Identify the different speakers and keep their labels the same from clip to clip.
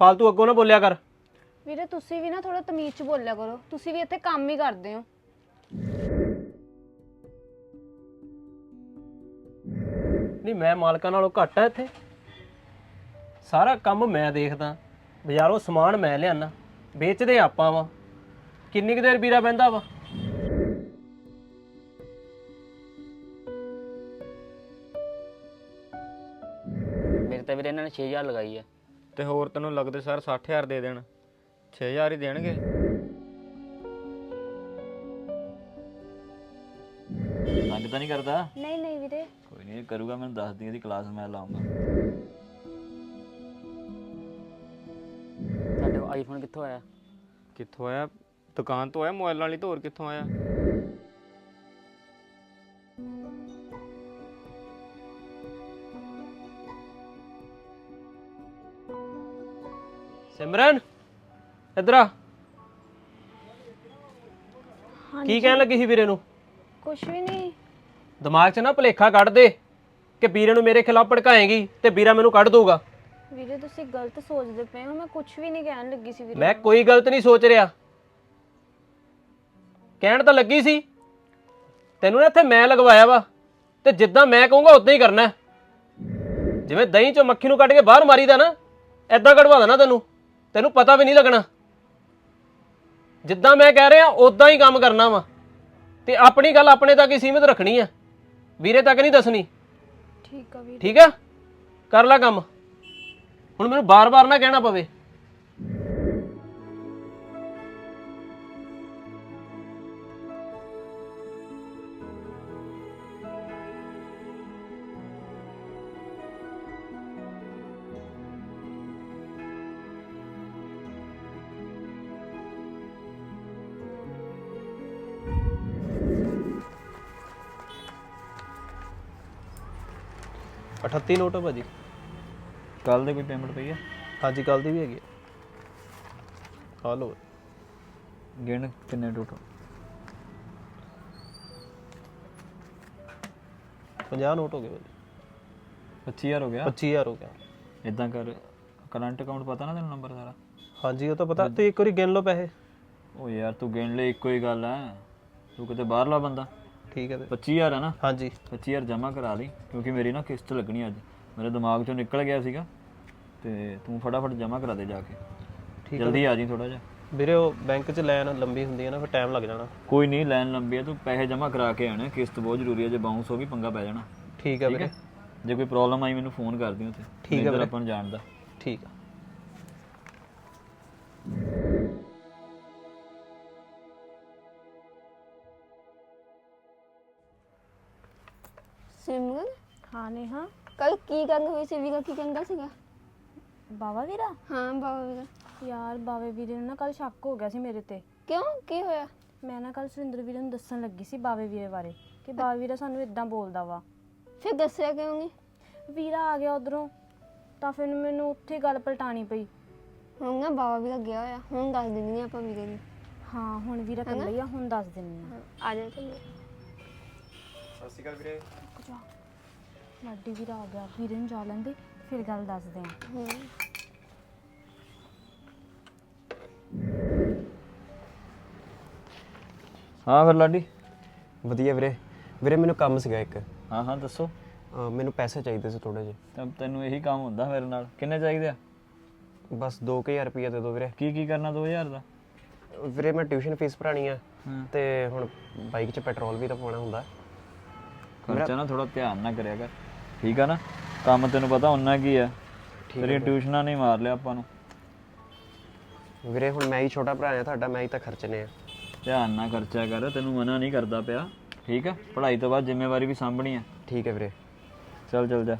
Speaker 1: ਫालतू ਅੱਗੋਂ ਨਾ ਬੋਲਿਆ ਕਰ।
Speaker 2: ਵੀਰੇ ਤੁਸੀਂ ਵੀ ਨਾ ਥੋੜਾ ਤਮੀਜ਼ ਚ ਬੋਲਿਆ ਕਰੋ। ਤੁਸੀਂ ਵੀ ਇੱਥੇ ਕੰਮ ਹੀ ਕਰਦੇ ਹੋ।
Speaker 1: ਨਹੀਂ ਮੈਂ ਮਾਲਕਾਂ ਨਾਲੋਂ ਘੱਟ ਆ ਇੱਥੇ। ਸਾਰਾ ਕੰਮ ਮੈਂ ਦੇਖਦਾ। ਬਾਜ਼ਾਰੋਂ ਸਮਾਨ ਮੈਂ ਲਿਆਣਾ ਵੇਚਦੇ ਆਪਾਂ ਵਾ। ਕਿੰਨੀ ਕੁ ਦੇਰ ਵੀਰਾ ਬਹਿੰਦਾ ਵਾ?
Speaker 3: ਮੇਰੇ ਤਾਂ ਵੀਰੇ ਇਹਨਾਂ ਨੇ 6000 ਲਗਾਈ ਆ।
Speaker 4: ਤੇ ਹੋਰ ਤੈਨੂੰ ਲੱਗਦੇ ਸਰ 60000 ਦੇ ਦੇਣ। 6000 ਹੀ ਦੇਣਗੇ।
Speaker 5: ਤੰਗ ਤਾਂ ਨਹੀਂ ਕਰਦਾ?
Speaker 2: ਨਹੀਂ ਨਹੀਂ ਵੀਰੇ।
Speaker 5: ਕੋਈ ਨਹੀਂ ਕਰੂਗਾ ਮੈਨੂੰ ਦੱਸ ਦੀ ਇਹਦੀ ਕਲਾਸ ਮੈਂ ਲਾਉਂਗਾ।
Speaker 3: ਤੁਹਾਡੇ ਆਈਫੋਨ ਕਿੱਥੋਂ ਆਇਆ?
Speaker 4: ਕਿੱਥੋਂ ਆਇਆ? ਦੁਕਾਨ ਤੋਂ ਆਇਆ ਮੋਬਾਈਲਾਂ ਵਾਲੀ ਤੋਂ ਹੋਰ ਕਿੱਥੋਂ ਆਇਆ?
Speaker 1: ਸਿਮਰਨ ਇੱਧਰ ਆ। ਕੀ ਕਹਿਣ ਲੱਗੀ ਸੀ ਵੀਰੇ ਨੂੰ?
Speaker 2: ਕੁਛ ਵੀ ਨਹੀਂ।
Speaker 1: ਦਿਮਾਗ 'ਚ ਨਾ ਭੁਲੇਖਾ ਕੱਢ ਦੇ ਕਿ ਵੀਰੇ ਨੂੰ ਮੇਰੇ ਖਿਲਾਫ ਭੜਕਾਏਗੀ ਤੇ ਵੀਰਾ ਮੈਨੂੰ ਕੱਢ ਦਊਗਾ।
Speaker 2: ਵੀਰੇ ਤੁਸੀਂ ਗਲਤ ਸੋਚਦੇ ਪਏ ਹੋ। ਮੈਂ ਕੁਛ ਵੀ ਨਹੀਂ ਕਹਿਣ ਲੱਗੀ ਸੀ ਵੀਰੇ
Speaker 1: ਮੈਂ ਕੋਈ ਗਲਤ ਨਹੀਂ ਸੋਚ ਰਿਹਾ। ਕਹਿਣ ਤਾਂ ਲੱਗੀ ਸੀ ਤੈਨੂੰ ਨਾ ਇੱਥੇ ਮੈਂ ਲਗਵਾਇਆ ਵਾ ਤੇ ਜਿੱਦਾਂ ਮੈਂ ਕਹੂੰਗਾ ਉਦਾਂ ਹੀ ਕਰਨਾ। ਹੈ। ਜਿਵੇਂ ਦਹੀਂ ਚੋਂ ਮੱਖੀ ਨੂੰ ਕੱਢ ਕੇ ਬਾਹਰ ਮਾਰੀਦਾ ਨਾ ਐਦਾਂ ਕਢਵਾ ਦੇਣਾ ਤੈਨੂੰ। ਤੈਨੂੰ ਪਤਾ ਵੀ ਨਹੀਂ ਲੱਗਣਾ। ਜਿੱਦਾਂ ਮੈਂ ਕਹਿ ਰਿਹਾ ਉਦਾਂ ਹੀ ਕੰਮ ਕਰਨਾ ਵਾ। ਤੇ ਆਪਣੀ ਗੱਲ ਆਪਣੇ ਤੱਕ ਹੀ ਸੀਮਿਤ ਰੱਖਣੀ ਆ। ਵੀਰੇ ਤੱਕ ਨਹੀਂ ਦੱਸਣੀ।
Speaker 2: ਠੀਕ ਆ ਵੀਰੇ।
Speaker 1: ਠੀਕ ਆ? ਕਰ ਲੈ ਕੰਮ। ਹੁਣ ਮੈਨੂੰ ਬਾਰ-ਬਾਰ ਨਾ ਕਹਿਣਾ ਪਵੇ। ਅਠੱਤੀ ਨੋਟ ਆ ਭਾਜੀ।
Speaker 5: ਕੱਲ ਦੇ ਕੋਈ ਪੇਮੈਂਟ ਪਈ ਆ?
Speaker 1: ਹਾਂਜੀ ਕੱਲ ਦੀ ਵੀ ਹੈਗੀ ਆ। ਲੋ
Speaker 5: ਗਿਣ ਕਿੰਨੇ ਟੋਟਲ
Speaker 1: 50 ਨੋਟ ਹੋ ਗਏ ਭਾਜੀ।
Speaker 5: 25000 ਹੋ ਗਿਆ?
Speaker 1: 25000 ਹੋ ਗਿਆ।
Speaker 5: ਇਦਾਂ ਕਰ ਕਰੰਟ ਅਕਾਊਂਟ ਪਤਾ ਨਾ ਤੈਨੂੰ ਨੰਬਰ ਸਾਰਾ?
Speaker 1: ਹਾਂਜੀ ਉਹ ਤਾਂ ਪਤਾ। ਤੁਸੀਂ ਇੱਕ ਵਾਰੀ ਗਿਣ ਲਓ ਪੈਸੇ।
Speaker 5: ਉਹ ਯਾਰ ਤੂੰ ਗਿਣ ਲੈ ਇੱਕੋ ਹੀ ਗੱਲ ਆ। ਤੂੰ ਕਿਤੇ ਬਾਹਰਲਾ ਬੰਦਾ।
Speaker 1: ਠੀਕ ਹੈ ਤੇ।
Speaker 5: 25000 ਆ ਨਾ?
Speaker 1: ਹਾਂਜੀ।
Speaker 5: 25000 ਜਮ੍ਹਾਂ ਕਰਾ ਲਈ ਕਿਉਂਕਿ ਮੇਰੀ ਨਾ ਕਿਸ਼ਤ ਲੱਗਣੀ ਅੱਜ। ਮੇਰੇ ਦਿਮਾਗ ਚੋਂ ਨਿਕਲ ਗਿਆ ਸੀਗਾ ਤੇ ਤੂੰ ਫਟਾਫਟ ਜਮ੍ਹਾਂ ਕਰਾ ਦੇ ਜਾ ਕੇ।
Speaker 1: ਠੀਕ
Speaker 5: ਜਲਦੀ ਆ ਜੀ ਥੋੜਾ ਜਿਹਾ।
Speaker 1: ਵੀਰੇ ਉਹ ਬੈਂਕ 'ਚ ਲਾਈਨ ਲੰਬੀ ਹੁੰਦੀ ਹੈ ਨਾ ਫਿਰ ਟਾਈਮ ਲੱਗ ਜਾਣਾ।
Speaker 5: ਕੋਈ ਨਹੀਂ ਲਾਈਨ ਲੰਬੀ ਆ ਤੂੰ ਪੈਸੇ ਜਮ੍ਹਾਂ ਕਰਾ ਕੇ ਆਣੇ ਕਿਸ਼ਤ ਬਹੁਤ ਜ਼ਰੂਰੀ ਹੈ ਜੇ ਬਾਉਂਸ ਹੋ ਗਈ ਪੰਗਾ ਪੈ ਜਾਣਾ।
Speaker 1: ਠੀਕ ਹੈ
Speaker 5: ਠੀਕ
Speaker 1: ਵੀਰੇ।
Speaker 5: ਹੈ ਜੇ ਕੋਈ ਪ੍ਰੋਬਲਮ ਆਈ ਮੈਨੂੰ ਫੋਨ ਕਰ ਦਿਓ ਉੱਥੇ।
Speaker 1: ਠੀਕ ਹੈ ਵੀਰੇ।
Speaker 5: ਆਪਾਂ ਨੂੰ ਜਾਣਦਾ।
Speaker 1: ਠੀਕ ਆ।
Speaker 6: ਸਿਮਰਨ
Speaker 2: ਹਾਂ ਨੇਹਾ।
Speaker 6: ਕੱਲ ਕੀ ਗੱਲ ਹੋਈ ਸੀ ਵੀਰਾ? ਕੀ ਕਹਿੰਦਾ ਸੀਗਾ?
Speaker 2: ਬਾਵਾ ਵੀਰਾ?
Speaker 6: ਹਾਂ ਬਾਬਾ ਵੀਰਾ।
Speaker 2: ਯਾਰ ਬਾਵੇ ਵੀਰੇ ਨੂੰ ਨਾ ਕੱਲ ਸ਼ੱਕ ਹੋ ਗਿਆ ਸੀ ਮੇਰੇ ਤੇ।
Speaker 6: ਕਿਉਂ? ਕੀ ਹੋਇਆ?
Speaker 2: ਮੈਂ ਨਾ ਕੱਲ ਸੁਰਿੰਦਰ ਵੀਰੇ ਨੂੰ ਦੱਸਣ ਲੱਗੀ ਸੀ ਬਾਵੇ ਵੀਰੇ ਬਾਰੇ ਕਿ ਬਾਵੇ ਵੀਰਾ ਸਾਨੂੰ ਇਦਾਂ ਬੋਲਦਾ ਵਾ।
Speaker 6: ਫਿਰ ਦੱਸਿਆ ਕਿਉਂ ਨਹੀਂ?
Speaker 2: ਵੀਰਾ ਆ ਗਿਆ ਉਧਰੋਂ ਤਾਂ ਫਿਰ ਮੈਨੂੰ ਉੱਥੇ ਗੱਲ ਪਲਟਾਣੀ ਪਈ।
Speaker 6: ਹੁਣ ਨਾ ਬਾਬਾ ਵੀਰਾ ਗਿਆ ਹੋਇਆ ਹੁਣ ਦੱਸ ਦਿੰਦੀ ਹਾਂ ਆਪਾਂ ਵੀਰੇ ਨੂੰ।
Speaker 2: ਹਾਂ ਹੁਣ ਵੀਰਾ ਕੱਲਾ ਹੀ ਆ ਹੁਣ ਦੱਸ ਦਿੰਨੀ ਆ
Speaker 6: ਆ ਜਾ ਚੱਲੀਏ
Speaker 4: ਸਤਿ ਸ਼੍ਰੀ ਅਕਾਲ ਵੀਰੇ।
Speaker 2: ਜਾ। ਲਾਡੀ ਵੀਰਾ ਆ ਗਿਆ ਵੀਰੇ ਨੂੰ ਜਾ ਲੈਂਦੇ ਫਿਰ ਗੱਲ ਦੱਸਦੇ ਆ।
Speaker 6: ਹੂੰ।
Speaker 5: ਹਾਂ ਫਿਰ ਲਾਡੀ।
Speaker 7: ਵਧੀਆ ਵੀਰੇ। ਵੀਰੇ ਮੈਨੂੰ ਕੰਮ ਸੀਗਾ ਇੱਕ।
Speaker 5: ਹਾਂ ਹਾਂ ਦੱਸੋ।
Speaker 7: ਅਹ ਮੈਨੂੰ ਪੈਸੇ ਚਾਹੀਦੇ ਸੀ ਥੋੜੇ ਜਿਹੇ।
Speaker 5: ਤਾਂ ਤੈਨੂੰ ਇਹੀ ਕੰਮ ਹੁੰਦਾ ਮੇਰੇ ਨਾਲ। ਕਿੰਨੇ ਚਾਹੀਦੇ ਆ?
Speaker 7: ਬਸ 2000 ਰੁਪਏ ਦੇ ਦਿਓ ਵੀਰੇ।
Speaker 5: ਕੀ ਕੀ ਕਰਨਾ 2000 ਦਾ?
Speaker 7: ਵੀਰੇ ਮੈਂ ਟਿਊਸ਼ਨ ਫੀਸ ਭਰਾਣੀ ਆ। ਤੇ ਹੁਣ ਬਾਈਕ 'ਚ ਪੈਟਰੋਲ ਵੀ ਤਾਂ ਪਾਉਣਾ ਹੁੰਦਾ।
Speaker 5: ਖਰਚਾ ਨਾ ਥੋੜਾ ਧਿਆਨ ਨਾਲ ਕਰਿਆ ਕਰ। ਠੀਕ ਆ ਨਾ? ਕੰਮ ਤੈਨੂੰ ਪਤਾ ਉਹਨਾਂ ਕੀ ਆ। ਤੇਰੀਆਂ ਟਿਊਸ਼ਨਾਂ ਨਹੀਂ ਮਾਰ ਲਿਆ ਆਪਾਂ ਨੂੰ।
Speaker 7: ਵੀਰੇ ਹੁਣ ਮੈਂ ਹੀ ਛੋਟਾ ਭਰਾ ਆ ਤੁਹਾਡਾ ਮੈਂ ਹੀ ਤਾਂ ਖਰਚਨੇ ਆ।
Speaker 5: ਧਿਆਨ ਨਾਲ ਖਰਚਾ ਕਰ ਤੈਨੂੰ ਮਨਾ ਨਹੀਂ ਕਰਦਾ ਪਿਆ। ਠੀਕ ਆ? ਪੜ੍ਹਾਈ ਤੋਂ ਬਾਅਦ ਜ਼ਿੰਮੇਵਾਰੀ ਵੀ ਸਾਂਭਣੀ ਆ।
Speaker 7: ਠੀਕ ਹੈ ਵੀਰੇ।
Speaker 5: ਚੱਲ ਚੱਲ ਜਾ।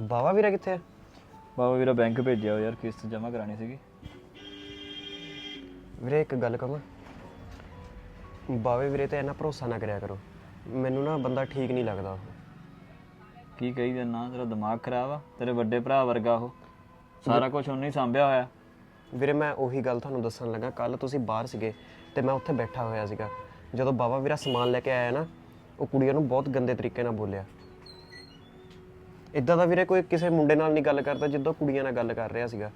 Speaker 7: ਬਾਵਾ ਵੀਰਾ ਕਿੱਥੇ ਆ?
Speaker 5: ਬਾਬਾ ਵੀਰਾ ਬੈਂਕ ਭੇਜਿਆ ਹੋਇਆ ਯਾਰ ਕਿਸ਼ਤ ਜਮ੍ਹਾਂ ਕਰਾਣੀ ਸੀਗੀ।
Speaker 7: ਵੀਰੇ ਇੱਕ ਗੱਲ ਕਹਾਂ? ਬਾਵੇ ਵੀਰੇ ਤੇ ਇੰਨਾ ਭਰੋਸਾ ਨਾ ਕਰਿਆ ਕਰੋ। ਮੈਨੂੰ ਨਾ ਬੰਦਾ ਠੀਕ ਨਹੀਂ ਲੱਗਦਾ ਉਹ।
Speaker 5: ਕੀ ਕਹੀ ਜਾਂਦਾ? ਤੇਰਾ ਦਿਮਾਗ ਖਰਾਬ ਆ? ਤੇਰੇ ਵੱਡੇ ਭਰਾ ਵਰਗਾ ਉਹ। ਸਾਰਾ ਕੁਝ ਉਹਨੇ ਹੀ ਸੰਭਿਆ ਹੋਇਆ।
Speaker 7: ਵੀਰੇ ਮੈਂ ਉਹੀ ਗੱਲ ਤੁਹਾਨੂੰ ਦੱਸਣ ਲੱਗਾ। ਕੱਲ ਤੁਸੀਂ ਬਾਹਰ ਸੀਗੇ ਤੇ ਮੈਂ ਉੱਥੇ ਬੈਠਾ ਹੋਇਆ ਸੀਗਾ। ਜਦੋਂ ਬਾਬਾ ਵੀਰਾ ਸਮਾਨ ਲੈ ਕੇ ਆਇਆ ਨਾ ਉਹ ਕੁੜੀਆਂ ਨੂੰ ਬਹੁਤ ਗੰਦੇ ਤਰੀਕੇ ਨਾਲ ਬੋਲਿਆ। ਇਦਾਂ ਦਾ ਵੀਰੇ ਕੋਈ ਕਿਸੇ ਮੁੰਡੇ ਨਾਲ ਨਹੀਂ ਗੱਲ ਕਰਦਾ ਜਿੱਦਾਂ ਕੁੜੀਆਂ ਨਾਲ ਗੱਲ ਕਰ ਰਿਹਾ ਸੀਗਾ।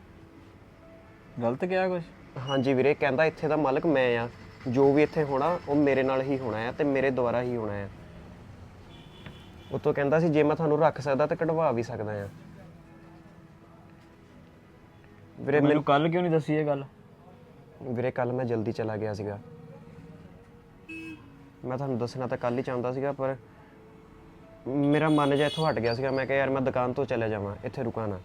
Speaker 5: ਗਲਤ ਕਿਹਾ ਕੁਝ
Speaker 7: ਹਾਂਜੀ ਵੀਰੇ ਕਹਿੰਦਾ ਇੱਥੇ ਦਾ ਮਾਲਕ ਮੈਂ ਆ। ਜੋ ਵੀ ਇੱਥੇ ਹੋਣਾ ਉਹ ਮੇਰੇ ਨਾਲ ਹੀ ਹੋਣਾ ਆ ਤੇ ਮੇਰੇ ਦੁਆਰਾ ਹੀ ਹੋਣਾ ਆ ਉਤੋਂ ਕਹਿੰਦਾ ਸੀ ਜੇ ਮੈਂ ਤੁਹਾਨੂੰ ਰੱਖ ਸਕਦਾ ਤੇ ਕਢਵਾ ਵੀ ਸਕਦਾ ਆ ਵੀਰੇ
Speaker 5: ਮੈਨੂੰ ਕੱਲ ਕਿਉਂ ਨਹੀਂ ਦੱਸੀ ਇਹ ਗੱਲ?
Speaker 7: ਵੀਰੇ ਕੱਲ ਮੈਂ ਜਲਦੀ ਚਲਾ ਗਿਆ ਸੀਗਾ। ਮੈਂ ਤੁਹਾਨੂੰ ਦੱਸਣਾ ਤਾਂ ਕੱਲ ਹੀ ਚਾਹੁੰਦਾ ਸੀਗਾ ਪਰ ਮੇਰਾ ਮਨ ਜਿਹਾ ਇੱਥੋਂ ਹਟ ਗਿਆ ਸੀਗਾ। ਮੈਂ ਕਿਹਾ ਯਾਰ ਮੈਂ ਦੁਕਾਨ ਤੋਂ ਚਲੇ ਜਾਵਾਂ ਇੱਥੇ ਰੁਕਾਂ ਨਾ।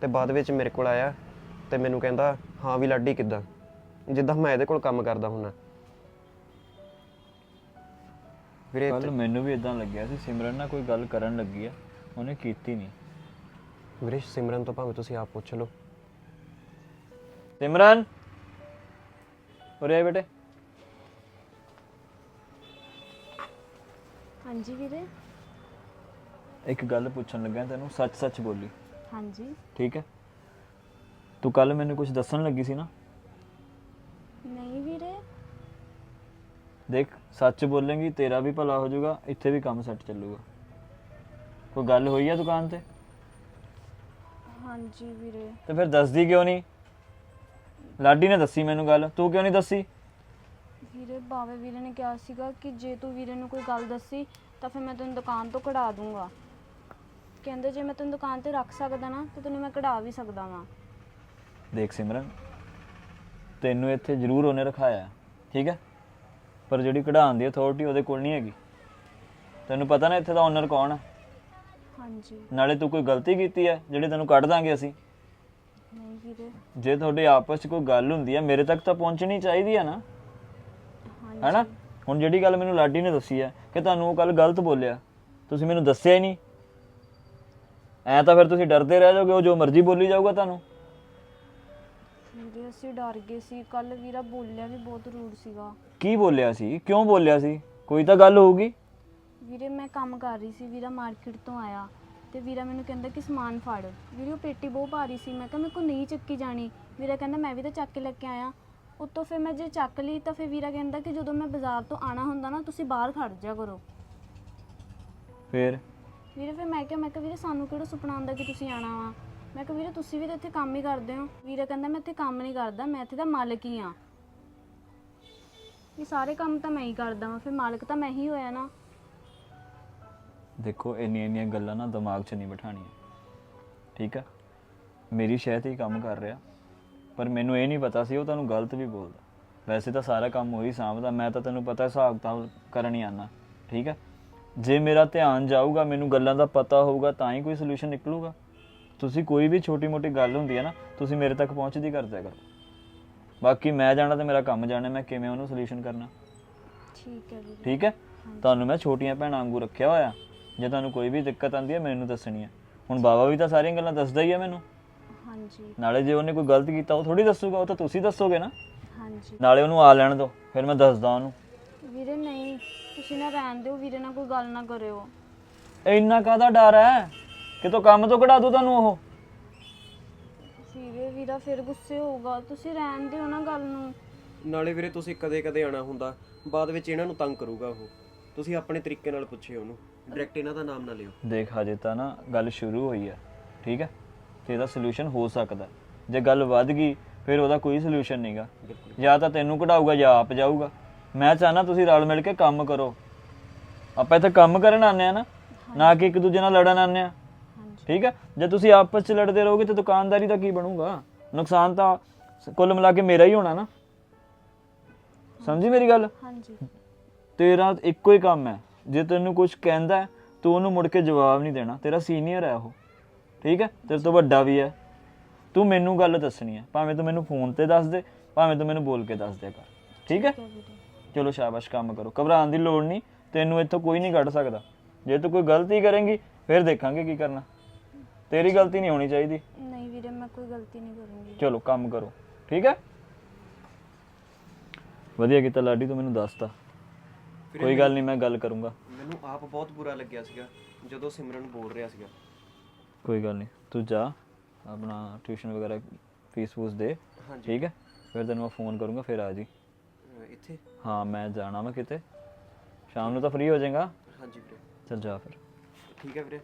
Speaker 7: ਤੇ ਬਾਅਦ ਵਿੱਚ ਮੇਰੇ ਕੋਲ ਆਇਆ ਤੇ ਮੈਨੂੰ ਕਹਿੰਦਾ ਹਾਂ ਵੀ ਲਾਡੀ ਕਿੱਦਾਂ? ਜਿੱਦਾਂ ਮੈਂ ਇਹਦੇ ਕੋਲ ਕੰਮ ਕਰਦਾ ਹੁੰਨਾ। ਵੀਰੇ
Speaker 5: ਕੱਲ ਮੈਨੂੰ ਵੀ ਇਦਾਂ ਲੱਗਿਆ ਸੀ ਸਿਮਰਨ ਨਾਲ ਕੋਈ ਗੱਲ ਕਰਨ ਲੱਗੀ ਆ ਉਹਨੇ ਕੀਤੀ ਨਹੀਂ
Speaker 7: ਵੀਰੇ ਸਿਮਰਨ ਤੋਂ ਭਾਵੇਂ ਤੁਸੀਂ ਆਪ ਪੁੱਛ ਲਓ।
Speaker 5: ਸਿਮਰਨ! ਉਰੇ ਆ ਬੇਟੇ।
Speaker 2: ਹਾਂਜੀ ਵੀਰੇ।
Speaker 5: ਇੱਕ ਗੱਲ ਪੁੱਛਣ ਲੱਗਾ ਤੈਨੂੰ ਸੱਚ ਸੱਚ ਬੋਲੀ।
Speaker 2: ਹਾਂਜੀ।
Speaker 5: ਠੀਕ ਹੈ? ਤੂੰ ਕੱਲ ਮੈਨੂੰ ਕੁਝ ਦੱਸਣ ਲੱਗੀ ਸੀ ਨਾ
Speaker 2: ਨਹੀਂ ਵੀਰੇ।
Speaker 5: ਦੇਖ ਸੱਚ ਬੋਲੇਂਗੀ ਤੇਰਾ ਵੀ ਭਲਾ ਹੋ ਜਾਊਗਾ ਇੱਥੇ ਵੀ ਕੰਮ ਸੈੱਟ ਚੱਲੂਗਾ। ਕੋਈ ਗੱਲ ਹੋਈ ਆ ਦੁਕਾਨ ਤੇ?
Speaker 2: ਹਾਂਜੀ ਵੀਰੇ।
Speaker 5: ਤੇ ਫਿਰ ਦੱਸਦੀ ਕਿਉਂ ਨਹੀਂ? ਲਾਡੀ ਨੇ ਦੱਸੀ ਮੈਨੂੰ ਗੱਲ ਤੂੰ ਕਿਉਂ ਨਹੀਂ ਦੱਸੀ?
Speaker 2: ਵੀਰੇ ਬਾਵੇ ਵੀਰੇ ਨੇ ਕਿਹਾ ਸੀਗਾ ਕਿ ਜੇ ਤੂੰ ਵੀਰੇ ਨੂੰ ਕੋਈ ਗੱਲ ਦੱਸੀ ਤਾਂ ਫਿਰ ਮੈਂ ਤੈਨੂੰ ਦੁਕਾਨ ਤੋਂ ਕਢਾ ਦੂੰਗਾ। ਕਹਿੰਦੇ ਜੇ ਮੈਂ ਤੈਨੂੰ ਦੁਕਾਨ ਤੇ ਰੱਖ ਸਕਦਾ ਨਾ ਤਾਂ ਤੈਨੂੰ ਮੈਂ ਕਢਾ ਵੀ ਸਕਦਾ ਵਾਂ।
Speaker 5: ਦੇਖ ਸਿਮਰਨ ਤੈਨੂੰ ਇੱਥੇ ਜ਼ਰੂਰ ਉਹਨੇ ਰਖਾਇਆ। ਠੀਕ ਹੈ? ਪਰ ਜਿਹੜੀ ਕਢਾਉਣ ਦੀ ਅਥਾਰਟੀ ਉਹਦੇ ਕੋਲ ਨਹੀਂ ਹੈਗੀ। ਤੈਨੂੰ ਪਤਾ ਨਾ ਇੱਥੇ ਦਾ ਓਨਰ ਕੌਣ ਹੈ
Speaker 2: ਹਾਂਜੀ।
Speaker 5: ਨਾਲੇ ਤੂੰ ਕੋਈ ਗਲਤੀ ਕੀਤੀ ਹੈ ਜਿਹੜੀ ਤੈਨੂੰ ਕੱਢ ਦਾਂਗੇ ਅਸੀਂ?
Speaker 2: ਨਹੀਂ ਵੀਰੇ।
Speaker 5: ਜੇ ਤੁਹਾਡੇ ਆਪਸ 'ਚ ਕੋਈ ਗੱਲ ਹੁੰਦੀ ਹੈ ਮੇਰੇ ਤੱਕ ਤਾਂ ਪਹੁੰਚਣੀ ਚਾਹੀਦੀ ਹੈ ਨਾ?
Speaker 2: ਹਾਂਜੀ।
Speaker 5: ਹੈਨਾ? ਹੁਣ ਜਿਹੜੀ ਗੱਲ ਮੈਨੂੰ ਲਾਡੀ ਨੇ ਦੱਸੀ ਹੈ ਕਿ ਤੁਹਾਨੂੰ ਉਹ ਕੱਲ ਗਲਤ ਬੋਲਿਆ। ਤੁਸੀਂ ਮੈਨੂੰ ਦੱਸਿਆ ਹੀ ਨਹੀਂ। ਐ ਤਾਂ ਫਿਰ ਤੁਸੀਂ ਡਰਦੇ ਰਹਿ ਜਾਓਗੇ ਉਹ ਜੋ ਮਰਜ਼ੀ ਬੋਲੀ ਜਾਊਗਾ ਤੁਹਾਨੂੰ।
Speaker 2: ਅਸੀਂ ਡਰ ਗਏ ਸੀ। ਕੱਲ ਵੀਰਾ ਬੋਲਿਆ ਵੀ ਬਹੁਤ ਰੂਡ ਸੀਗਾ।
Speaker 5: ਕੀ ਬੋਲਿਆ ਸੀ? ਕਿਉਂ ਬੋਲਿਆ ਸੀ? ਕੋਈ ਤਾਂ ਗੱਲ ਹੋਊਗੀ।
Speaker 2: ਵੀਰੇ ਮੈਂ ਕੰਮ ਕਰ ਰਹੀ ਸੀ। ਵੀਰਾ ਮਾਰਕੀਟ ਤੋਂ ਆਇਆ ਤੇ ਵੀਰਾ ਮੈਨੂੰ ਕਹਿੰਦਾ ਕਿ ਸਮਾਨ ਫੜ। ਵੀਰੇ ਉਹ ਪੇਟੀ ਬਹੁਤ ਭਾਰੀ ਸੀ। ਮੈਂ ਕਿਹਾ ਮੇਰੇ ਕੋਲ ਨਹੀਂ ਚੱਕੀ ਜਾਣੀ। ਵੀਰਾ ਕਹਿੰਦਾ ਮੈਂ ਵੀ ਤਾਂ ਚੱਕ ਕੇ ਲੈ ਕੇ ਆਇਆ। ਉੱਤੋਂ ਫਿਰ ਮੈਂ ਜੇ ਚੱਕ ਲਈ ਤਾਂ ਫਿਰ ਵੀਰਾ ਕਹਿੰਦਾ ਕਿ ਜਦੋਂ ਮੈਂ ਬਾਜ਼ਾਰ ਤੋਂ ਆਣਾ ਹੁੰਦਾ ਨਾ ਤੁਸੀਂ ਬਾਹਰ ਖੜ ਜਾ ਕਰੋ।
Speaker 5: ਫਿਰ?
Speaker 2: ਵੀਰੇ ਫਿਰ ਮੈਂ ਕਿਹਾ ਮੈਂ ਕਿਹਾ ਵੀਰੇ ਸਾਨੂੰ ਕਿਹੜਾ ਸੁਪਨਾ ਆਉਂਦਾ ਕਿ ਤੁਸੀਂ ਆਣਾ ਵਾ? ਮੈਂ ਕਿਹਾ ਵੀਰੇ ਤੁਸੀਂ ਵੀ ਤਾਂ ਇੱਥੇ ਕੰਮ ਹੀ ਕਰਦੇ ਹੋ। ਵੀਰਾ ਕਹਿੰਦਾ ਮੈਂ ਇੱਥੇ ਕੰਮ ਨਹੀਂ ਕਰਦਾ, ਮੈਂ ਇੱਥੇ ਦਾ ਮਾਲਕ ਹੀ ਆ ਇਹ ਸਾਰੇ ਕੰਮ ਤਾਂ ਮੈਂ ਹੀ ਕਰਦਾ ਵਾਂ, ਫਿਰ ਮਾਲਕ ਤਾਂ ਮੈਂ ਹੀ ਹੋਇਆ ਨਾ।
Speaker 5: ਦੇਖੋ, ਇੰਨੀਆਂ ਇੰਨੀਆਂ ਗੱਲਾਂ ਨਾ ਦਿਮਾਗ 'ਚ ਨਹੀਂ ਬਿਠਾਣੀਆਂ ਠੀਕ ਆ? ਮੇਰੀ ਸ਼ਾਇਦ ਹੀ ਕੰਮ ਕਰ ਰਿਹਾ। ਪਰ ਮੈਨੂੰ ਇਹ ਨਹੀਂ ਪਤਾ ਸੀ, ਉਹ ਤੁਹਾਨੂੰ ਗਲਤ ਵੀ ਬੋਲਦਾ। ਵੈਸੇ ਤਾਂ ਸਾਰਾ ਕੰਮ ਉਹੀ ਸਾਂਭਦਾ, ਮੈਂ ਤਾਂ ਤੈਨੂੰ ਪਤਾ ਹਿਸਾਬ ਕਿਤਾਬ ਕਰਨ ਹੀ ਆਨਾ। ਠੀਕ ਆ? ਜੇ ਮੇਰਾ ਧਿਆਨ ਜਾਊਗਾ, ਮੈਨੂੰ ਗੱਲਾਂ ਦਾ ਪਤਾ ਹੋਊਗਾ, ਤਾਂ ਹੀ ਕੋਈ ਸੋਲੂਸ਼ਨ ਨਿਕਲੂਗਾ। ਤੁਸੀਂ ਕੋਈ ਵੀ ਛੋਟੀ ਮੋਟੀ ਗੱਲ ਹੁੰਦੀ ਹੈ ਨਾ ਤੁਸੀਂ ਮੇਰੇ ਤੱਕ ਪਹੁੰਚਦੀ ਕਰ ਦਿਆ ਕਰੋ। ਬਾਕੀ ਮੈਂ ਜਾਣਾ ਤੇ ਮੇਰਾ ਕੰਮ ਜਾਣਾ ਮੈਂ ਕਿਵੇਂ ਉਹਨੂੰ ਸੋਲੂਸ਼ਨ ਕਰਨਾ?
Speaker 2: ਠੀਕ ਹੈ ਵੀਰੇ।
Speaker 5: ਠੀਕ ਹੈ? ਤੁਹਾਨੂੰ ਮੈਂ ਛੋਟੀਆਂ ਭੈਣਾਂ ਵਾਂਗੂ ਰੱਖਿਆ ਹੋਇਆ। ਜੇ ਤੁਹਾਨੂੰ ਕੋਈ ਵੀ ਦਿੱਕਤ ਆਉਂਦੀ ਹੈ ਮੈਨੂੰ ਦੱਸਣੀ ਹੈ। ਹੁਣ ਬਾਬਾ ਵੀ ਤਾਂ ਸਾਰੀਆਂ ਗੱਲਾਂ ਦੱਸਦਾ ਹੀ ਹੈ ਮੈਨੂੰ।
Speaker 2: ਹਾਂਜੀ।
Speaker 5: ਨਾਲੇ ਜੇ ਉਹਨੇ ਕੋਈ ਗਲਤ ਕੀਤਾ ਉਹ ਥੋੜੀ ਦੱਸੂਗਾ ਉਹ ਤਾਂ ਤੁਸੀਂ ਦੱਸੋਗੇ ਨਾ।
Speaker 2: ਹਾਂਜੀ।
Speaker 5: ਨਾਲੇ ਉਹਨੂੰ ਆ ਲੈਣ ਦਿਓ ਫਿਰ ਮੈਂ ਦੱਸਦਾ ਉਹਨੂੰ।
Speaker 2: ਵੀਰੇ ਨਹੀਂ ਤੁਸੀਂ ਨਾ ਰਹਿਣ ਦਿਓ ਵੀਰੇ ਨਾਲ ਕੋਈ ਗੱਲ ਨਾ ਕਰਿਓ।
Speaker 5: ਇੰਨਾ ਕਾਹਦਾ ਡਰ ਹੈ? ਕਿਤੋਂ ਕੰਮ ਤੋਂ ਕਢਾ ਦੂ ਤੁਹਾਨੂੰ ਉਹ?
Speaker 2: ਵੀਰੇ ਵੀਰਾ ਫਿਰ ਗੁੱਸੇ ਹੋਊਗਾ। ਤੁਸੀਂ ਰਹਿਣ ਦਿਓ ਨਾ ਗੱਲ ਨੂੰ।
Speaker 7: ਨਾਲੇ ਵੀਰੇ ਤੁਸੀਂ ਕਦੇ-ਕਦੇ ਆਣਾ ਹੁੰਦਾ। ਬਾਅਦ ਵਿੱਚ ਇਹਨਾਂ ਨੂੰ ਤੰਗ ਕਰੂਗਾ ਉਹ। ਤੁਸੀਂ ਆਪਣੇ ਤਰੀਕੇ ਨਾਲ ਪੁੱਛਿਓ ਉਹਨੂੰ। ਡਾਇਰੈਕਟ ਇਹਨਾਂ ਦਾ ਨਾਮ ਨਾ ਲਿਓ।
Speaker 5: ਦੇਖ ਹਜੇ ਤਾਂ ਨਾ ਗੱਲ ਸ਼ੁਰੂ ਹੋਈ ਹੈ ਠੀਕ ਹੈ ਤੇ ਇਹਦਾ ਸੋਲੂਸ਼ਨ ਹੋ ਸਕਦਾ। ਜੇ ਗੱਲ ਵੱਧ ਗਈ ਫਿਰ ਉਹਦਾ ਕੋਈ ਸੋਲੂਸ਼ਨ ਨਹੀਂਗਾ ਜਾਂ ਤਾਂ ਤੈਨੂੰ ਕਢਾਊਗਾ ਜਾਂ ਆਪ ਜਾਊਗਾ। ਮੈਂ ਚਾਹਨਾ ਤੁਸੀਂ ਰਲ ਮਿਲ ਕੇ ਕੰਮ ਕਰੋ। ਆਪਾਂ ਇੱਥੇ ਕੰਮ ਕਰਨ ਆਨੇ ਆ ਨਾ। ਨਾ ਕਿ ਇੱਕ ਦੂਜੇ ਨਾਲ ਲੜਨ ਆਨੇ ਆ। ਠੀਕ ਹੈ? ਜੇ ਤੁਸੀਂ ਆਪਸ ਚ ਲੜਦੇ ਰਹੋਗੇ ਤੇ ਦੁਕਾਨਦਾਰੀ ਦਾ ਕੀ ਬਣੂਗਾ? ਨੁਕਸਾਨ ਤਾਂ ਕੁੱਲ ਮਿਲਾ ਕੇ ਮੇਰਾ ਹੀ ਹੋਣਾ ਨਾ। ਸਮਝੀ ਮੇਰੀ ਗੱਲ?
Speaker 2: ਹਾਂਜੀ।
Speaker 5: ਤੇਰਾ ਇੱਕੋ ਹੀ ਕੰਮ ਹੈ। ਜੇ ਤੈਨੂੰ ਕੁਝ ਕਹਿੰਦਾ ਤੂੰ ਉਹਨੂੰ ਮੁੜ ਕੇ ਜਵਾਬ ਨਹੀਂ ਦੇਣਾ। ਤੇਰਾ ਸੀਨੀਅਰ ਹੈ ਉਹ। ਠੀਕ ਹੈ? ਤੇਰੇ ਤੋਂ ਵੱਡਾ ਵੀ ਹੈ। ਤੂੰ ਮੈਨੂੰ ਗੱਲ ਦੱਸਣੀ ਹੈ। ਭਾਵੇਂ ਤੂੰ ਮੈਨੂੰ ਫੋਨ ਤੇ ਦੱਸ ਦੇ ਭਾਵੇਂ ਤੂੰ ਮੈਨੂੰ ਬੋਲ ਕੇ ਦੱਸ ਦਿਆ ਕਰ। ਠੀਕ ਹੈ? ਚਲੋ ਸ਼ਾਬਾਸ਼ ਕੰਮ ਕਰੋ। ਘਬਰਾਉਣ ਦੀ ਲੋੜ ਨਹੀਂ। ਤੈਨੂੰ ਇੱਥੋਂ ਕੋਈ ਨਹੀਂ ਕੱਢ ਸਕਦਾ। ਜੇ ਤੂੰ ਕੋਈ ਗਲਤੀ ਕਰੇਂਗੀ ਫਿਰ ਦੇਖਾਂਗੇ ਕੀ ਕਰਨਾ। ਤੇਰੀ ਗਲਤੀ ਨਹੀਂ ਹੋਣੀ ਚਾਹੀਦੀ।
Speaker 2: ਨਹੀਂ ਵੀਰੇ ਮੈਂ ਕੋਈ ਗਲਤੀ ਨਹੀਂ ਕਰੂੰਗੀ।
Speaker 5: ਚਲੋ ਕੰਮ ਕਰੋ। ਠੀਕ ਹੈ? ਵਧੀਆ ਕੀਤਾ ਲਾਡੀ ਤੂੰ ਮੈਨੂੰ ਦੱਸਤਾ। ਕੋਈ ਗੱਲ ਨਹੀਂ ਮੈਂ ਗੱਲ ਕਰੂੰਗਾ।
Speaker 7: ਮੈਨੂੰ ਆਪ ਬਹੁਤ ਬੁਰਾ ਲੱਗਿਆ ਸੀਗਾ ਜਦੋਂ ਸਿਮਰਨ ਬੋਲ ਰਿਹਾ ਸੀਗਾ।
Speaker 5: ਕੋਈ ਗੱਲ ਨਹੀਂ ਤੂੰ ਜਾ ਆਪਣਾ ਟਿਊਸ਼ਨ ਵਗੈਰਾ ਫੀਸ ਫੂਸ ਦੇ।
Speaker 7: ਹਾਂਜੀ।
Speaker 5: ਠੀਕ ਹੈ? ਫਿਰ ਤੈਨੂੰ ਮੈਂ ਫੋਨ ਕਰੂੰਗਾ ਫਿਰ ਆ ਜੀ।
Speaker 7: ਅਹ ਇੱਥੇ?
Speaker 5: ਹਾਂ ਮੈਂ ਜਾਣਾ ਮੈਂ ਕਿਤੇ। ਸ਼ਾਮ ਨੂੰ ਤਾਂ ਫ੍ਰੀ ਹੋ ਜਾਏਗਾ।
Speaker 7: ਹਾਂਜੀ ਵੀਰੇ।
Speaker 5: ਚਲ ਜਾ ਫਿਰ।
Speaker 7: ਠੀਕ ਹੈ ਵੀਰੇ।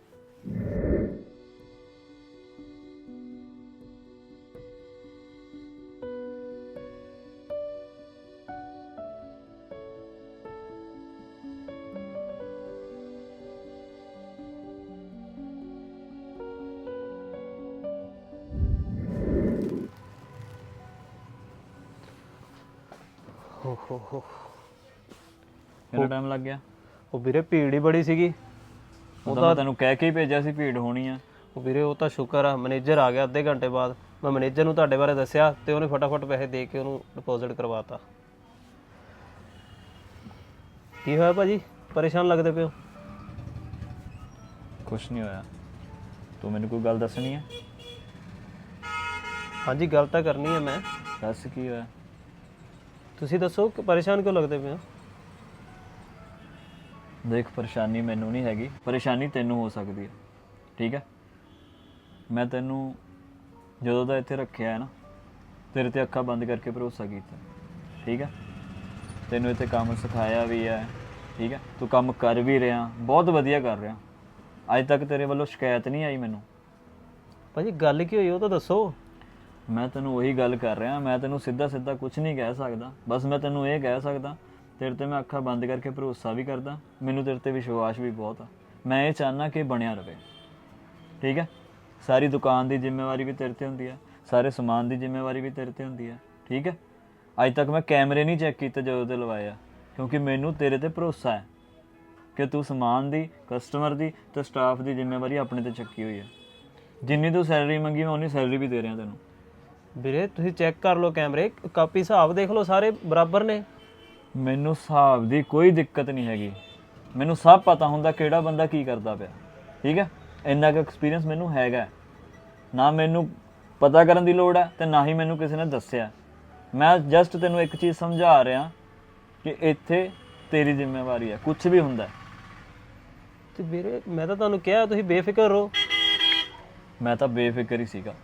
Speaker 1: ਹੋ ਹੋ ਹੋ।
Speaker 5: ਕਿੰਨਾ ਟਾਈਮ ਲੱਗ ਗਿਆ?
Speaker 1: ਉਹ ਵੀਰੇ ਭੀੜ ਹੀ ਬੜੀ ਸੀਗੀ।
Speaker 5: ਉਹ ਤਾਂ ਤੈਨੂੰ ਕਹਿ ਕੇ ਹੀ ਭੇਜਿਆ ਸੀ ਭੀੜ ਹੋਣੀ ਆ।
Speaker 1: ਉਹ ਵੀਰੇ ਉਹ ਤਾਂ ਸ਼ੁਕਰ ਆ। ਮੈਨੇਜਰ ਆ ਗਿਆ ਅੱਧੇ ਘੰਟੇ ਬਾਅਦ। ਮੈਂ ਮੈਨੇਜਰ ਨੂੰ ਤੁਹਾਡੇ ਬਾਰੇ ਦੱਸਿਆ ਤੇ ਉਹਨੇ ਫਟਾਫਟ ਪੈਸੇ ਦੇ ਕੇ ਉਹਨੂੰ ਡਿਪੋਜ਼ਿਟ ਕਰਵਾਤਾ। ਕੀ ਹੋਇਆ ਭਾਜੀ? ਪਰੇਸ਼ਾਨ ਲੱਗਦੇ ਪਿਓ
Speaker 5: ਕੁਛ ਨਹੀਂ ਹੋਇਆ। ਤੂੰ ਮੈਨੂੰ ਕੋਈ ਗੱਲ ਦੱਸਣੀ ਹੈ
Speaker 1: ਹਾਂਜੀ ਗੱਲ ਤਾਂ ਕਰਨੀ ਹੈ ਮੈਂ।
Speaker 5: ਦੱਸ ਕੀ ਹੋਇਆ?
Speaker 1: ਤੁਸੀਂ ਦੱਸੋ ਕਿ ਪਰੇਸ਼ਾਨ ਕਿਉਂ ਲੱਗਦੇ ਪਿਓ
Speaker 5: ਦੇਖ ਪਰੇਸ਼ਾਨੀ ਮੈਨੂੰ ਨਹੀਂ ਹੈਗੀ। ਪਰੇਸ਼ਾਨੀ ਤੈਨੂੰ ਹੋ ਸਕਦੀ ਹੈ। ਠੀਕ ਹੈ? ਮੈਂ ਤੈਨੂੰ ਜਦੋਂ ਦਾ ਇੱਥੇ ਰੱਖਿਆ ਹੈ ਨਾ ਤੇਰੇ ਤੇ ਅੱਖਾਂ ਬੰਦ ਕਰਕੇ ਭਰੋਸਾ ਕੀਤਾ। ਠੀਕ ਹੈ? ਤੈਨੂੰ ਇੱਥੇ ਕੰਮ ਸਿਖਾਇਆ ਵੀ ਹੈ। ਠੀਕ ਹੈ? ਤੂੰ ਕੰਮ ਕਰ ਵੀ ਰਿਹਾ ਬਹੁਤ ਵਧੀਆ ਕਰ ਰਿਹਾ। ਅੱਜ ਤੱਕ ਤੇਰੇ ਵੱਲੋਂ ਸ਼ਿਕਾਇਤ ਨਹੀਂ ਆਈ ਮੈਨੂੰ।
Speaker 1: ਭਾਜੀ ਗੱਲ ਕੀ ਹੋਈ? ਉਹ ਤਾਂ ਦੱਸੋ।
Speaker 5: ਮੈਂ ਤੈਨੂੰ ਉਹੀ ਗੱਲ ਕਰ ਰਿਹਾ, ਮੈਂ ਤੈਨੂੰ ਸਿੱਧਾ ਸਿੱਧਾ ਕੁਝ ਨਹੀਂ ਕਹਿ ਸਕਦਾ। ਬਸ ਮੈਂ ਤੈਨੂੰ ਇਹ ਕਹਿ ਸਕਦਾ, ਤੇਰੇ ਤੇ ਮੈਂ ਅੱਖਾਂ ਬੰਦ ਕਰਕੇ ਭਰੋਸਾ ਵੀ ਕਰਦਾ, ਮੈਨੂੰ ਤੇਰੇ ਤੇ ਵਿਸ਼ਵਾਸ ਵੀ ਬਹੁਤ ਆ। ਮੈਂ ਇਹ ਚਾਹਨਾ ਕਿ ਬਣਿਆ ਰਵੇ। ਠੀਕ ਹੈ? ਸਾਰੀ ਦੁਕਾਨ ਦੀ ਜ਼ਿੰਮੇਵਾਰੀ ਵੀ ਤੇਰੇ ਤੇ ਹੁੰਦੀ ਹੈ, ਸਾਰੇ ਸਮਾਨ ਦੀ ਜ਼ਿੰਮੇਵਾਰੀ ਵੀ ਤੇਰੇ ਤੇ ਹੁੰਦੀ ਹੈ। ਠੀਕ ਹੈ? ਅੱਜ ਤੱਕ ਮੈਂ ਕੈਮਰੇ ਨਹੀਂ ਚੈੱਕ ਕੀਤੇ ਜਦੋਂ ਤੇ ਲਵਾਏ ਆ, ਕਿਉਂਕਿ ਮੈਨੂੰ ਤੇਰੇ ਤੇ ਭਰੋਸਾ ਹੈ ਕਿ ਤੂੰ ਸਮਾਨ ਦੀ ਕਸਟਮਰ ਦੀ ਤੇ ਸਟਾਫ ਦੀ ਜ਼ਿੰਮੇਵਾਰੀ ਆਪਣੇ ਤੇ ਚੱਕੀ ਹੋਈ ਹੈ। ਜਿੰਨੀ ਤੂੰ ਸੈਲਰੀ ਮੰਗੀ, ਮੈਂ ਉਨੀ ਸੈਲਰੀ ਵੀ ਦੇ ਰਿਹਾ ਤੈਨੂੰ।
Speaker 1: ਵੀਰੇ ਤੁਸੀਂ ਚੈੱਕ ਕਰ ਲਓ ਕੈਮਰੇ ਕਾਪੀ ਹਿਸਾਬ ਦੇਖ ਲਓ ਸਾਰੇ ਬਰਾਬਰ ਨੇ?
Speaker 5: ਮੈਨੂੰ ਹਿਸਾਬ ਦੀ ਕੋਈ ਦਿੱਕਤ ਨਹੀਂ ਹੈਗੀ। ਮੈਨੂੰ ਸਭ ਪਤਾ ਹੁੰਦਾ ਕਿਹੜਾ ਬੰਦਾ ਕੀ ਕਰਦਾ ਪਿਆ। ਠੀਕ ਹੈ? ਇੰਨਾ ਕੁ ਐਕਸਪੀਰੀਅੰਸ ਮੈਨੂੰ ਹੈਗਾ ਨਾ ਮੈਨੂੰ ਪਤਾ ਕਰਨ ਦੀ ਲੋੜ ਹੈ ਤੇ ਨਾ ਹੀ ਮੈਨੂੰ ਕਿਸੇ ਨੇ ਦੱਸਿਆ ਮੈਂ ਜਸਟ ਤੈਨੂੰ ਇੱਕ ਚੀਜ਼ ਸਮਝਾ ਰਿਹਾ ਕਿ ਇੱਥੇ ਤੇਰੀ ਜ਼ਿੰਮੇਵਾਰੀ ਹੈ। ਕੁਝ ਵੀ ਹੁੰਦਾ।
Speaker 1: ਤੇ ਵੀਰੇ ਮੈਂ ਤਾਂ ਤੁਹਾਨੂੰ ਕਿਹਾ ਤੁਸੀਂ ਬੇਫਿਕਰ ਰਹੋ।
Speaker 5: ਮੈਂ ਤਾਂ ਬੇਫਿਕਰ ਹੀ ਸੀਗਾ।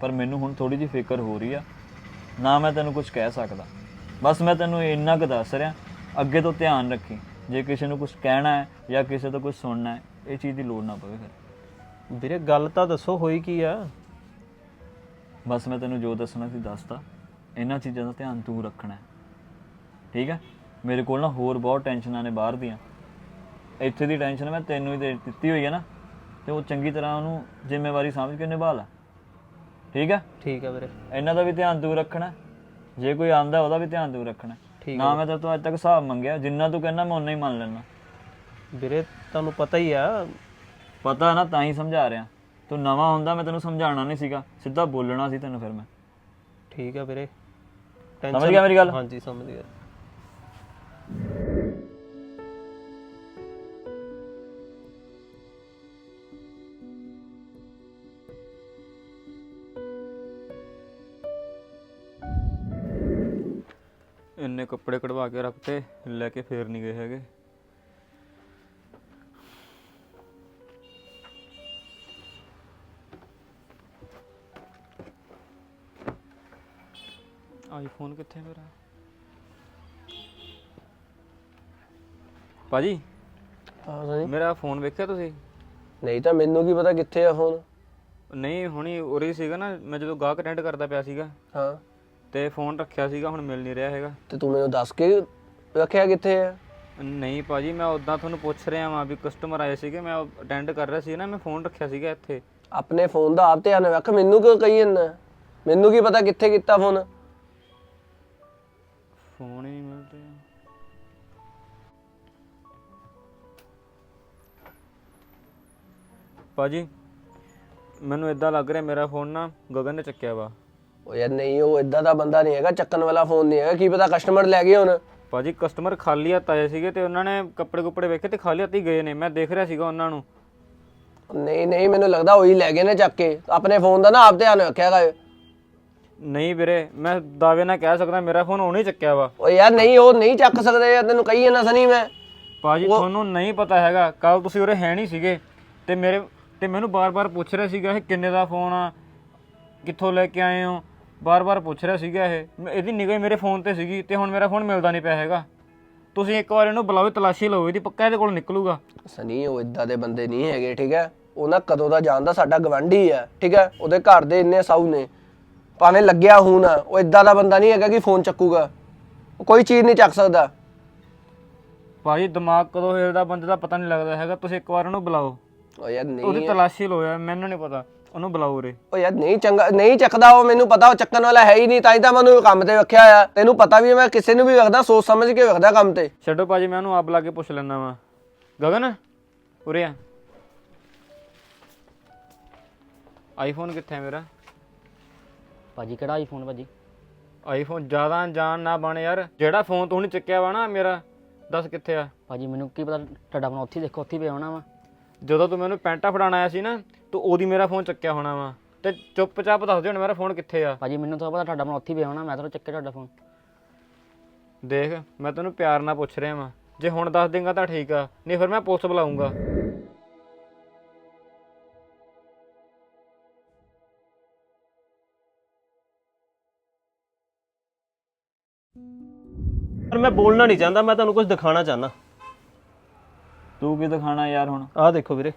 Speaker 5: ਪਰ ਮੈਨੂੰ ਹੁਣ ਥੋੜੀ ਜਿਹੀ ਫਿਕਰ ਹੋ ਰਹੀ ਆ। ਨਾ ਮੈਂ ਤੈਨੂੰ ਕੁਝ ਕਹਿ ਸਕਦਾ। ਬਸ ਮੈਂ ਤੈਨੂੰ ਇੰਨਾ ਕੁ ਦੱਸ ਰਿਹਾ ਅੱਗੇ ਤੋਂ ਧਿਆਨ ਰੱਖੀ। ਜੇ ਕਿਸੇ ਨੂੰ ਕੁਝ ਕਹਿਣਾ ਹੈ ਜਾਂ ਕਿਸੇ ਤੋਂ ਕੁਝ ਸੁਣਨਾ ਹੈ ਇਹ ਚੀਜ਼ ਦੀ ਲੋੜ ਨਾ ਪਵੇ ਫਿਰ।
Speaker 1: ਵੀਰੇ ਗੱਲ ਤਾਂ ਦੱਸੋ ਹੋਈ ਕੀ ਆ?
Speaker 5: ਬਸ ਮੈਂ ਤੈਨੂੰ ਜੋ ਦੱਸਣਾ ਸੀ ਦੱਸਤਾ। ਇਹਨਾਂ ਚੀਜ਼ਾਂ ਦਾ ਧਿਆਨ ਤੂੰ ਰੱਖਣਾ ਹੈ। ਠੀਕ ਹੈ? ਮੇਰੇ ਕੋਲ ਨਾ ਹੋਰ ਬਹੁਤ ਟੈਨਸ਼ਨਾਂ ਨੇ ਬਾਹਰ ਦੀਆਂ। ਇੱਥੇ ਦੀ ਟੈਨਸ਼ਨ ਮੈਂ ਤੈਨੂੰ ਹੀ ਦੇ ਦਿੱਤੀ ਹੋਈ ਹੈ ਨਾ। ਤੇ ਉਹ ਚੰਗੀ ਤਰ੍ਹਾਂ ਉਹਨੂੰ ਜ਼ਿੰਮੇਵਾਰੀ ਸਮਝ ਕੇ ਨਿਭਾ ਲੈ। ਠੀਕ ਹੈ
Speaker 1: ਠੀਕ ਹੈ ਵੀਰੇ।
Speaker 5: ਇਹਨਾਂ ਦਾ ਵੀ ਧਿਆਨ ਤੂੰ ਰੱਖਣਾ। ਜੇ ਕੋਈ ਆਂਦਾ ਉਹਦਾ ਵੀ ਧਿਆਨ ਤੂੰ ਰੱਖਣਾ।
Speaker 1: ਠੀਕ
Speaker 5: ਨਾ ਮੈਂ ਤਾਂ ਤੂੰ ਅੱਜ ਤੱਕ ਹਿਸਾਬ ਮੰਗਿਆ। ਜਿੰਨਾ ਤੂੰ ਕਹਿੰਦਾ ਮੈਂ ਉਨਾ ਹੀ ਮੰਨ ਲੈਣਾ
Speaker 1: ਵੀਰੇ ਤੁਹਾਨੂੰ ਪਤਾ ਹੀ ਆ।
Speaker 5: ਪਤਾ ਨਾ ਤਾਂ ਹੀ ਸਮਝਾ ਰਿਹਾ। ਤੂੰ ਨਵਾਂ ਹੁੰਦਾ ਮੈਂ ਤੈਨੂੰ ਸਮਝਾਉਣਾ ਨਹੀਂ ਸੀਗਾ। ਸਿੱਧਾ ਬੋਲਣਾ ਸੀ ਤੈਨੂੰ ਫਿਰ ਮੈਂ।
Speaker 1: ਠੀਕ ਹੈ ਵੀਰੇ।
Speaker 5: ਸਮਝ ਗਿਆ ਮੇਰੀ ਗੱਲ?
Speaker 1: ਹਾਂਜੀ ਸਮਝ ਗਿਆ।
Speaker 4: ਇੰਨੇ ਕੱਪੜੇ ਕਢਵਾ ਕੇ ਰੱਖਤੇ ਲੈ ਕੇ ਫੇਰ ਨਹੀਂ ਗਏ ਹੈਗੇ। ਆਈਫੋਨ ਕਿੱਥੇ ਮੇਰਾ? ਭਾਜੀ
Speaker 8: ਹਾਂ ਸਹੀ
Speaker 4: ਮੇਰਾ ਫੋਨ ਵੇਖਿਆ ਤੁਸੀਂ?
Speaker 8: ਨਹੀਂ ਤਾਂ ਮੈਨੂੰ ਕੀ ਪਤਾ ਕਿੱਥੇ ਆ ਫੋਨ
Speaker 4: ਨਹੀਂ ਹੁਣੀ ਉਰੇ ਸੀਗਾ ਨਾ ਮੈਂ ਜਦੋਂ ਗਾਹਕ ਅਟੈਂਡ ਕਰਦਾ ਪਿਆ ਸੀਗਾ।
Speaker 8: ਹਾਂ।
Speaker 4: ਤੇ ਫੋਨ ਰੱਖਿਆ ਸੀਗਾ ਹੁਣ ਮਿਲ ਨਹੀਂ ਰਿਹਾ ਹੈਗਾ।
Speaker 8: ਤੇ ਤੂੰ ਮੈਨੂੰ ਦੱਸ ਕੇ ਰੱਖਿਆ ਕਿੱਥੇ ਆ?
Speaker 4: ਨਹੀਂ ਭਾਜੀ ਮੈਂ ਉਦਾਂ ਤੁਹਾਨੂੰ ਪੁੱਛ ਰਿਹਾ ਵਾਂ ਵੀ ਕਸਟਮਰ ਆਏ ਸੀਗੇ ਮੈਂ ਅਟੈਂਡ ਕਰ ਰਿਹਾ ਸੀ ਨਾ ਮੈਂ ਫੋਨ ਰੱਖਿਆ ਸੀਗਾ ਇੱਥੇ।
Speaker 8: ਆਪਣੇ ਫੋਨ ਦਾ ਆਪ ਧਿਆਨ ਰੱਖ ਮੈਨੂੰ ਕਿਉਂ ਕਹੀ ਜਾਂਦਾ? ਮੈਨੂੰ ਕੀ ਪਤਾ ਕਿੱਥੇ ਕੀਤਾ ਫੋਨ?
Speaker 4: ਫੋਨ ਹੀ ਨਹੀਂ ਮਿਲ ਰਿਹਾ ਭਾਜੀ ਮੈਨੂੰ ਇਦਾਂ ਲੱਗ ਰਿਹਾ ਮੇਰਾ ਫੋਨ ਨਾ ਗਗਨ ਨੇ ਚੱਕਿਆ ਵਾ।
Speaker 8: ਉਹ ਯਾਰ ਨਹੀਂ ਉਹ ਇਦਾਂ ਦਾ ਬੰਦਾ ਨਹੀਂ ਹੈਗਾ ਚੱਕਣ ਵਾਲਾ ਫੋਨ ਨਹੀਂ ਹੈਗਾ ਕੀ ਪਤਾ ਕਸਟਮਰ ਲੈ ਗਏ ਹੁਣ।
Speaker 4: ਭਾਜੀ ਕਸਟਮਰ ਖਾਲੀ ਹੱਥ ਆਏ ਸੀਗੇ ਤੇ ਉਹਨਾਂ ਨੇ ਕੱਪੜੇ ਕੁੱਪੜੇ ਵੇਖੇ ਤੇ ਖਾਲੀ ਹੱਥ ਹੀ ਗਏ ਨੇ। ਮੈਂ ਦੇਖ ਰਿਹਾ ਸੀਗਾ ਉਹਨਾਂ ਨੂੰ।
Speaker 8: ਨਹੀਂ ਨਹੀਂ ਮੈਨੂੰ ਲੱਗਦਾ ਉਹੀ ਲੈ ਗਏ ਨੇ ਚੱਕ ਕੇ। ਆਪਣੇ ਫੋਨ ਦਾ ਨਾ ਆਪ ਧਿਆਨ ਰੱਖਿਆਗਾ
Speaker 4: ਨਹੀਂ ਵੀਰੇ ਮੈਂ ਦਾਅਵੇ ਨਾਲ ਕਹਿ ਸਕਦਾ ਮੇਰਾ ਫੋਨ ਉਹਨੇ ਚੱਕਿਆ ਵਾ।
Speaker 8: ਉਹ ਯਾਰ ਨਹੀਂ ਉਹ ਨਹੀਂ ਚੱਕ ਸਕਦੇ ਯਾਰ ਤੈਨੂੰ ਕਹੀ ਜਾਂਦਾ ਸਨੀ ਮੈਂ।
Speaker 4: ਭਾਜੀ ਤੁਹਾਨੂੰ ਨਹੀਂ ਪਤਾ ਹੈਗਾ ਕੱਲ ਤੁਸੀਂ ਉਰੇ ਹੈ ਨਹੀਂ ਸੀਗੇ। ਤੇ ਮੇਰੇ ਤੇ ਮੈਨੂੰ ਬਾਰ-ਬਾਰ ਪੁੱਛ ਰਿਹਾ ਸੀਗਾ ਇਹ ਕਿੰਨੇ ਦਾ ਫੋਨ ਆ ਕਿੱਥੋਂ ਲੈ ਕੇ ਆਏ ਹੋ? ਬਾਰ-ਬਾਰ ਪੁੱਛ ਰਿਹਾ ਸੀਗਾ ਇਹ। ਮੈਂ- ਇਹਦੀ ਨਿਗਾਹ ਮੇਰੇ ਫੋਨ ਤੇ ਸੀਗੀ ਤੇ ਹੁਣ ਮੇਰਾ ਫੋਨ ਮਿਲਦਾ ਨਹੀਂ ਪਿਆ ਹੈਗਾ। ਤੁਸੀਂ ਇੱਕ ਵਾਰ ਇਹਨੂੰ ਬੁਲਾਓ ਤਲਾਸ਼ੀ ਲਓ ਇਹਦੀ ਪੱਕਾ ਇਹਦੇ ਕੋਲ ਨਿਕਲੂਗਾ।
Speaker 8: ਸਨੀ ਉਹ ਇਦਾਂ ਦੇ ਬੰਦੇ ਨਹੀਂ ਹੈਗੇ ਠੀਕ ਹੈ? ਉਹ ਨਾ ਕਦੋਂ ਦਾ ਜਾਣਦਾ ਸਾਡਾ ਗਵੰਡੀ ਹੈ ਠੀਕ ਹੈ? ਉਹਦੇ ਘਰ ਦੇ ਇੰਨੇ ਸਾਊ ਨੇ। ਭਾਵੇਂ ਲੱਗਿਆ ਹੁਣ ਉਹ ਇਦਾਂ ਦਾ ਬੰਦਾ ਨਹੀਂ ਹੈਗਾ ਕਿ ਫੋਨ ਚੱਕੂਗਾ। ਉਹ ਕੋਈ ਚੀਜ਼ ਨਹੀਂ ਚੱਕ ਸਕਦਾ।
Speaker 4: ਭਾਜੀ ਦਿਮਾਗ ਕਦੋਂ ਹਿਲਦਾ ਬੰਦੇ ਦਾ ਪਤਾ ਨਹੀਂ ਲੱਗਦਾ ਹੈਗਾ। ਤੁਸੀਂ ਇੱਕ ਵਾਰ ਉਹਨੂੰ ਬੁਲਾਓ।
Speaker 8: ਉਹ ਯਾਰ
Speaker 4: ਉਹਦੀ
Speaker 8: ਨਹੀਂ
Speaker 4: ਤਲਾਸ਼ੀ ਲਓ ਯਾਰ ਮੈਨੂੰ ਨਹੀਂ ਪਤਾ। ਉਹਨੂੰ ਬੁਲਾਓ ਉਰੇ।
Speaker 8: ਉਹ ਯਾਰ ਨਹੀਂ ਚੰਗਾ ਨਹੀਂ ਚੱਕਦਾ ਉਹ ਮੈਨੂੰ ਪਤਾ ਉਹ ਚੱਕਣ ਵਾਲਾ ਹੈ ਹੀ ਨਹੀਂ ਤਾਂ ਹੀ ਤਾਂ ਮੈਨੂੰ ਕੰਮ ਤੇ ਰੱਖਿਆ ਆ। ਤੈਨੂੰ ਪਤਾ ਵੀ ਮੈਂ ਕਿਸੇ ਨੂੰ ਵੀ ਰੱਖਦਾ ਸੋਚ ਸਮਝ ਕੇ ਰੱਖਦਾ ਕੰਮ ਤੇ।
Speaker 4: ਛੱਡੋ ਭਾਜੀ ਮੈਂ ਉਹਨੂੰ ਆਪ ਲਾ ਕੇ ਪੁੱਛ ਲੈਣਾ ਵਾ। ਗਗਨ ਉਰੇ ਆ। ਆਈਫੋਨ ਕਿੱਥੇ ਹੈ ਮੇਰਾ?
Speaker 3: ਭਾਜੀ ਕਿਹੜਾ ਆਈਫੋਨ ਭਾਜੀ?
Speaker 4: ਆਈਫੋਨ ਜ਼ਿਆਦਾ ਜਾਣ ਨਾ ਬਣ ਯਾਰ। ਜਿਹੜਾ ਫੋਨ ਤੂੰ ਨਹੀਂ ਚੱਕਿਆ ਵਾ ਨਾ ਮੇਰਾ ਦੱਸ ਕਿੱਥੇ ਆ?
Speaker 3: ਭਾਜੀ ਮੈਨੂੰ ਕੀ ਪਤਾ ਤੁਹਾਡਾ ਆਪਣਾ ਉੱਥੇ ਹੀ ਦੇਖੋ ਉੱਥੇ ਹੀ ਪਿਆ ਹੋਣਾ ਵਾ।
Speaker 4: ਜਦੋਂ ਤੂੰ ਮੈਨੂੰ ਪੈਂਟਾ ਫੜਾਣ ਆਇਆ ਸੀ ਨਾ ਤੂੰ ਉਹਦੀ ਮੇਰਾ ਫੋਨ ਚੱਕਿਆ ਹੋਣਾ ਵਾ। ਤੇ ਚੁੱਪਚਾਪ ਦੱਸ ਦੇ ਹੁਣ ਮੇਰਾ ਫੋਨ ਕਿੱਥੇ ਆ।
Speaker 3: ਭਾਜੀ ਮੈਨੂੰ ਤਾਂ ਪਤਾ ਤੁਹਾਡਾ ਆਪਣਾ ਉੱਥੇ ਹੀ ਪਿਆ ਹੋਣਾ ਮੈਂ ਤਾਂ ਚੱਕੇ ਤੁਹਾਡਾ ਫੋਨ।
Speaker 4: ਦੇਖ ਮੈਂ ਤੈਨੂੰ ਪਿਆਰ ਨਾਲ ਪੁੱਛ ਰਿਹਾ ਵਾਂ। ਜੇ ਹੁਣ ਦੱਸ ਦੇਂਗਾ ਤਾਂ ਠੀਕ ਆ ਨਹੀਂ ਫਿਰ ਮੈਂ ਪੁਲਿਸ ਬੁਲਾਉਂਗਾ
Speaker 1: ਪਰ ਮੈਂ ਬੋਲਣਾ ਨਹੀਂ ਚਾਹੁੰਦਾ ਮੈਂ ਤੁਹਾਨੂੰ ਕੁਝ ਦਿਖਾਣਾ ਚਾਹੁੰਦਾ।
Speaker 5: ਤੂੰ ਕੀ ਦਿਖਾਣਾ ਯਾਰ ਹੁਣ?
Speaker 1: ਆਹ ਦੇਖੋ ਵੀਰੇ।